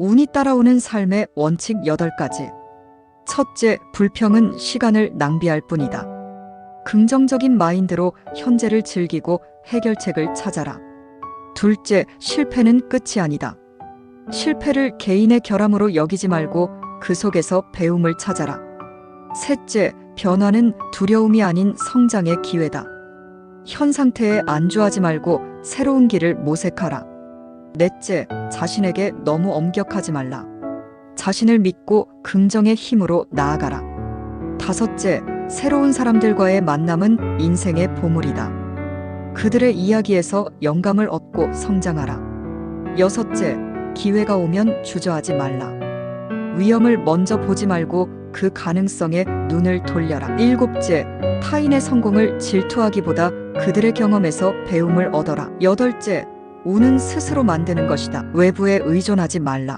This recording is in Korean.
운이 따라오는 삶의 원칙 8가지. 첫째, 불평은 시간을 낭비할 뿐이다. 긍정적인 마인드로 현재를 즐기고 해결책을 찾아라. 둘째, 실패는 끝이 아니다. 실패를 개인의 결함으로 여기지 말고 그 속에서 배움을 찾아라. 셋째, 변화는 두려움이 아닌 성장의 기회다. 현 상태에 안주하지 말고 새로운 길을 모색하라. 넷째, 자신에게 너무 엄격하지 말라. 자신을 믿고 긍정의 힘으로 나아가라. 다섯째, 새로운 사람들과의 만남은 인생의 보물이다. 그들의 이야기에서 영감을 얻고 성장하라. 여섯째, 기회가 오면 주저하지 말라. 위험을 먼저 보지 말고 그 가능성에 눈을 돌려라. 일곱째, 타인의 성공을 질투하기보다 그들의 경험에서 배움을 얻어라. 여덟째, 운은 스스로 만드는 것이다. 외부에 의존하지 말라.